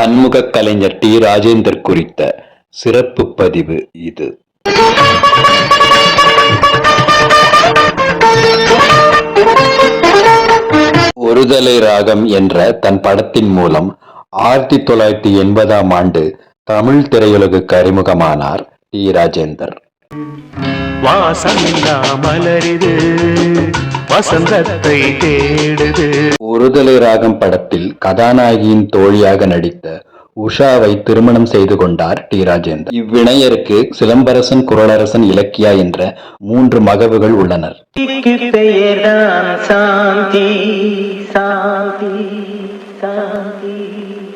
பன்முக கலைஞர் டி. ராஜேந்தர் குறித்த சிறப்பு பதிவு இது. ஒருதலை ராகம் என்ற தன் படத்தின் மூலம் ஆயிரத்தி தொள்ளாயிரத்தி எண்பதாம் ஆண்டு தமிழ் திரையுலகுக்கு அறிமுகமானார் டி. ராஜேந்தர். வாசந்தா மலரிது வசந்தத்தை தேடுது. ஒருதலை ராகம் படத்தில் கதாநாயகியின் தோழியாக நடித்த உஷாவை திருமணம் செய்து கொண்டார் டி. ராஜேந்தர் இவ்விணையருக்கு சிலம்பரசன் குரலரசன் இலக்கியா என்ற மூன்று மகவுகள் உள்ளனர். பெயர்தான் சாந்தி சாந்தி சாந்தி.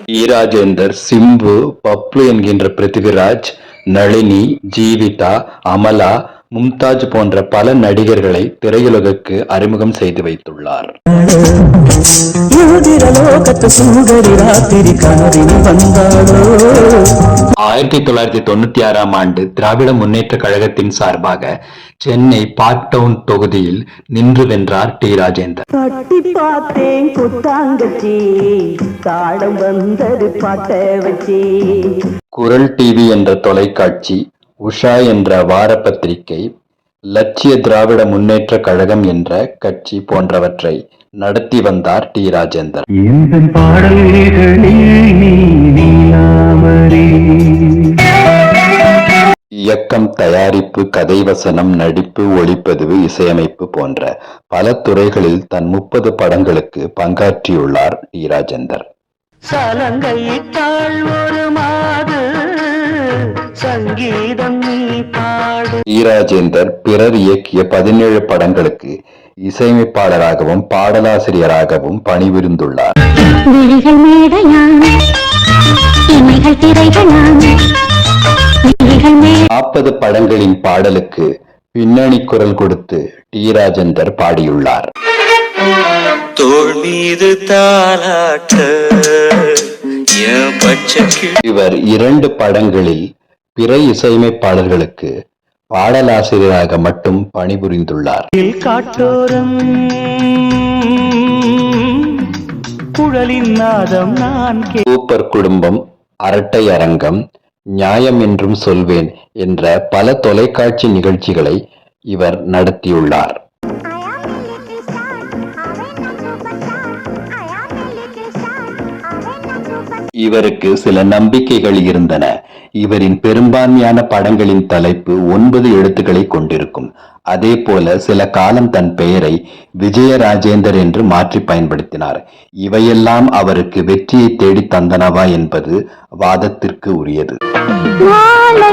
டி. ராஜேந்தர் சிம்பு பப்ளு என்கின்ற பிருத்திவிராஜ் நளினி ஜீவிதா அமலா மும்தாஜ் போன்ற பல நடிகர்களை திரையுலகுக்கு அறிமுகம் செய்து வைத்துள்ளார். ஆயிரத்தி தொள்ளாயிரத்தி தொண்ணூத்தி ஆறாம் ஆண்டு திராவிட முன்னேற்ற கழகத்தின் சார்பாக சென்னை பார்க் டவுன் தொகுதியில் நின்று வென்றார் டி ராஜேந்தர். தட்டி பார்த்தேன் குத்தாங்கச்சி காலம் வந்தது பாட்ட வச்சி. குரல் டிவி என்ற தொலைக்காட்சி உஷா என்ற வார பத்திரிகை லட்சிய திராவிட முன்னேற்ற கழகம் என்ற கட்சி போன்றவற்றை நடத்தி வந்தார் டி. ராஜேந்தர் இயக்கம் தயாரிப்பு கதை வசனம் நடிப்பு ஒளிப்பதிவு இசையமைப்பு போன்ற பல துறைகளில் தன் முப்பது படங்களுக்கு பங்காற்றியுள்ளார் டி. ராஜேந்தர் ஒரு மாது சங்கீதம் நீ பாடு. டி ராஜேந்தர் பிறர் இயக்கிய பதினேழு படங்களுக்கு இசையமைப்பாளராகவும் பாடலாசிரியராகவும் பணிபுரிந்துள்ளார். நாற்பது படங்களின் பாடலுக்கு பின்னணி குரல் கொடுத்து டி. ராஜேந்தர் பாடியுள்ளார். மீது இவர் இரண்டு படங்களில் பிற இசையமைப்பாளர்களுக்கு பாடலாசிரியராக மட்டும் பணிபுரிந்துள்ளார். குழலின் நாதம் நான் சூப்பர் குடும்பம் அரட்டை அரங்கம் நியாயம் என்றும் சொல்வேன் என்ற பல தொலைக்காட்சி நிகழ்ச்சிகளை இவர் நடத்தியுள்ளார். இவருக்கு சில நம்பிக்கைகள் இருந்தன. இவரின் பெரும்பான்மையான படங்களின் தலைப்பு ஒன்பது எழுத்துக்களை கொண்டிருக்கும். அதே போல சில காலம் தன் பெயரை விஜயராஜேந்தர் என்று மாற்றி பயன்படுத்தினார். இவையெல்லாம் அவருக்கு வெற்றியை தேடி தந்தனவா என்பது வாதத்திற்கு உரியது. நாளை